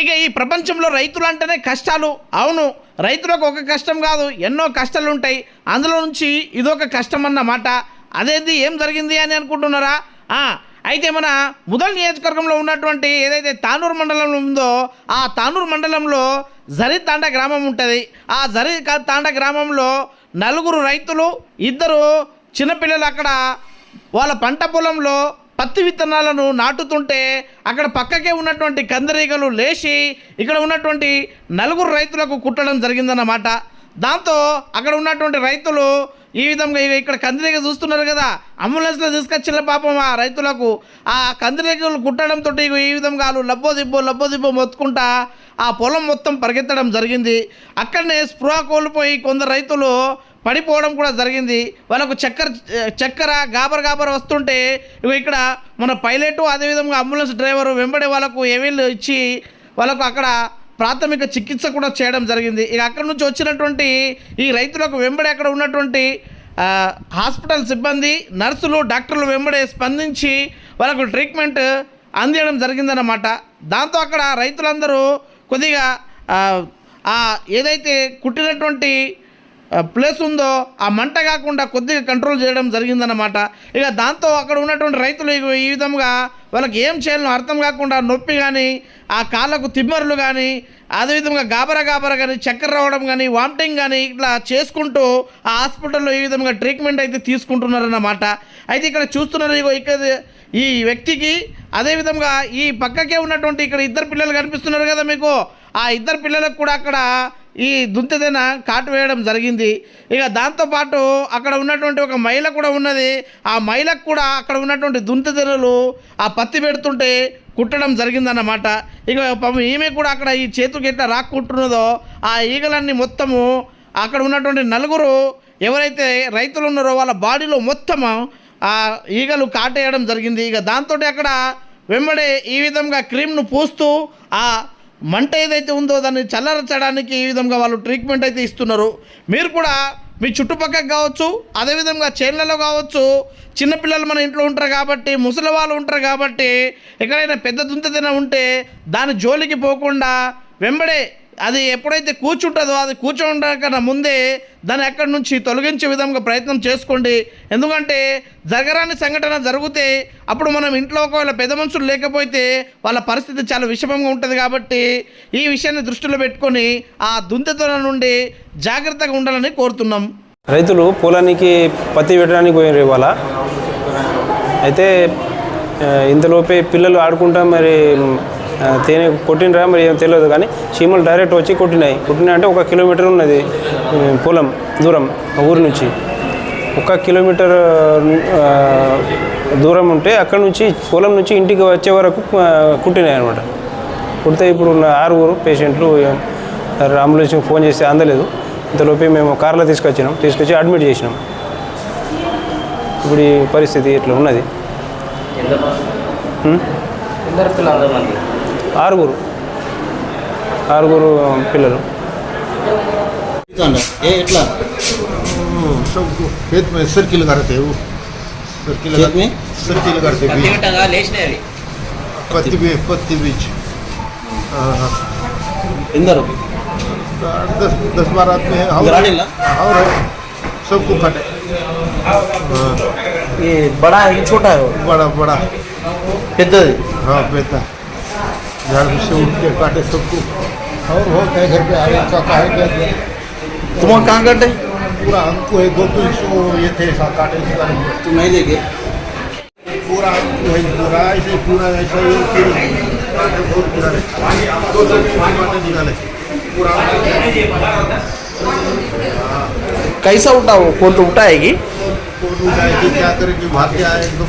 ఇక ఈ ప్రపంచంలో రైతులు అంటేనే కష్టాలు. అవును రైతులకు ఒక కష్టం కాదు ఎన్నో కష్టాలు ఉంటాయి అందులో నుంచి ఇదొక కష్టం అన్నమాట అదేది ఏం జరిగింది అని అనుకుంటున్నారా? అయితే మన ముదల్ నియోజకవర్గంలో ఉన్నటువంటి ఏదైతే తానూరు మండలం ఉందో ఆ తానూరు మండలంలో జరి తాండ గ్రామం ఉంటుంది. ఆ జరి తాండ గ్రామంలో నలుగురు రైతులు ఇద్దరు చిన్నపిల్లలు అక్కడ. వాళ్ళ పంట పొలంలో పత్తి విత్తనాలను నాటుతుంటే అక్కడ పక్కకే ఉన్నటువంటి కందిరీగలు లేచి ఇక్కడ ఉన్నటువంటి నలుగురు రైతులకు కుట్టడం జరిగిందన్నమాట. దాంతో అక్కడ ఉన్నటువంటి రైతులు ఈ విధంగా ఇక ఇక్కడ కందిరీగ చూస్తున్నారు కదా అంబులెన్స్లో తీసుకొచ్చిన పాపం ఆ రైతులకు ఆ కందిరీగలు కుట్టడంతో ఇగో ఈ విధంగా వాళ్ళు లబ్బో దిబ్బో లబ్బో దిబ్బో మొత్తుకుంటా ఆ పొలం మొత్తం పరిగెత్తడం జరిగింది. అక్కడనే స్పృహ కోల్పోయి కొందరు రైతులు పడిపోవడం కూడా జరిగింది. వాళ్ళకు చక్కెర చక్కెర గాబర్ గాబర్ వస్తుంటే ఇగో ఇక్కడ మన పైలట్ అదేవిధంగా అంబులెన్స్ డ్రైవర్ వెంబడి వాళ్ళకు ఏవీళ్ళు ఇచ్చి వాళ్ళకు అక్కడ ప్రాథమిక చికిత్స కూడా చేయడం జరిగింది. ఇక అక్కడ నుంచి వచ్చినటువంటి ఈ రైతులకు వెంబడి అక్కడ ఉన్నటువంటి హాస్పిటల్ సిబ్బంది నర్సులు డాక్టర్లు వెంబడే స్పందించి వాళ్ళకు ట్రీట్మెంట్ అందించడం జరిగిందన్నమాట. దాంతో అక్కడ రైతులందరూ కొద్దిగా ఏదైతే కుట్టినటువంటి ప్లేస్ ఉందో ఆ మంట కాకుండా కొద్దిగా కంట్రోల్ చేయడం జరిగిందన్నమాట. ఇక దాంతో అక్కడ ఉన్నటువంటి రైతులు ఇగో ఈ విధంగా వాళ్ళకి ఏం చేయాలో అర్థం కాకుండా నొప్పి కానీ ఆ కాళ్ళకు తిమ్మరులు కానీ అదేవిధంగా గాబర గాబర కానీ చక్కెర రావడం కానీ వామిటింగ్ కానీ ఇట్లా చేసుకుంటూ ఆ హాస్పిటల్లో ఈ విధంగా ట్రీట్మెంట్ అయితే తీసుకుంటున్నారన్నమాట. అయితే ఇక్కడ చూస్తున్నారు ఇగో ఇక్కడ ఈ వ్యక్తికి అదేవిధంగా ఈ పక్కకే ఉన్నటువంటి ఇక్కడ ఇద్దరు పిల్లలు కనిపిస్తున్నారు కదా మీకు. ఆ ఇద్దరు పిల్లలకు కూడా అక్కడ ఈ దుంతెదన కాటు వేయడం జరిగింది. ఇక దాంతోపాటు అక్కడ ఉన్నటువంటి ఒక మహిళ కూడా ఉన్నది. ఆ మహిళకు కూడా అక్కడ ఉన్నటువంటి దుంతెదనలు ఆ పత్తి పెడుతుంటే కుట్టడం జరిగిందన్నమాట. ఇక పాపం ఈమె కూడా అక్కడ ఈ చేతుకి ఎట్లా రాక్కుంటున్నదో ఆ ఈగలన్నీ మొత్తము అక్కడ ఉన్నటువంటి నలుగురు ఎవరైతే రైతులు ఉన్నారో వాళ్ళ బాడీలో మొత్తము ఆ ఈగలు కాటేయడం జరిగింది. ఇక దాంతో అక్కడ వెంబడే ఈ విధంగా క్రీమ్ను పూస్తూ ఆ మంట ఏదైతే ఉందో దాన్ని చల్లరచడానికి ఈ విధంగా వాళ్ళు ట్రీట్మెంట్ అయితే ఇస్తున్నారు. మీరు కూడా మీ చుట్టుపక్కల కావచ్చు అదేవిధంగా చేన్లలో కావచ్చు చిన్నపిల్లలు మన ఇంట్లో ఉంటారు కాబట్టి ముసలి వాళ్ళు ఉంటారు కాబట్టి ఎక్కడైనా పెద్ద దుంతదైనా ఉంటే దాని జోలికి పోకుండా వెంబడే అది ఎప్పుడైతే కూర్చుంటుందో అది కూర్చోకన్నా ముందే దాన్ని అక్కడి నుంచి తొలగించే విధంగా ప్రయత్నం చేసుకోండి. ఎందుకంటే జరగరాని సంఘటన జరిగితే అప్పుడు మనం ఇంట్లో ఒకవేళ పెద్ద మనుషులు లేకపోతే వాళ్ళ పరిస్థితి చాలా విషమంగా ఉంటుంది కాబట్టి ఈ విషయాన్ని దృష్టిలో పెట్టుకొని ఆ దుంతతన నుండి జాగ్రత్తగా ఉండాలని కోరుతున్నాం. రైతులు పొలానికి పత్తి పెట్టడానికి పోయారు ఇవాళ. అయితే ఇంతలోపే పిల్లలు ఆడుకుంటా మరి తేనె కొట్టినరా మరి ఏం తెలియదు కానీ చీమలు డైరెక్ట్ వచ్చి కొట్టినాయి. కొట్టినాయి అంటే ఒక కిలోమీటర్ ఉన్నది పొలం దూరం ఊరి నుంచి. ఒక కిలోమీటర్ దూరం ఉంటే అక్కడ నుంచి పొలం నుంచి ఇంటికి వచ్చే వరకు కుట్టినాయి అనమాట కుడితే ఇప్పుడు ఉన్న ఆరుగురు పేషెంట్లు అంబులెన్స్కి ఫోన్ చేస్తే అందలేదు. ఇంతలోపే మేము కార్లో తీసుకొచ్చినాం. తీసుకొచ్చి అడ్మిట్ చేసినాం. ఇప్పుడు ఈ పరిస్థితి ఇట్లా ఉన్నది. హ్మ్? ఆరుగురు ఆరుగురు పిల్లలు ये इतना सबको खेत में सर्किल करते वो सर्किल खेत में? सर्किल करते పత్తి बीज పెట్టగా లేచినాయి అవి पत्ती भी पत्ती बीज हाँ, हाँ। ఎందరు दस दस बारह आदमी है और ग्रामीण ना? और सबको काटे हाँ, ఈ బడా ఇది छोटा है बड़ा बड़ा పెద్దది हाँ बेटा घर से उठ के काटे सबको। और हो घर पे अच्छा, तुम कहाँ काटे पूरा हमको ये थे काटे तुम नहीं देखे? पूरा वही पूरा ऐसे पूरा बहुत पूरा दो पूरा कैसा उठा वो? कौन तो उठाएगी? कौन उठाएगी क्या करेगी? भाग्य आए एकदम।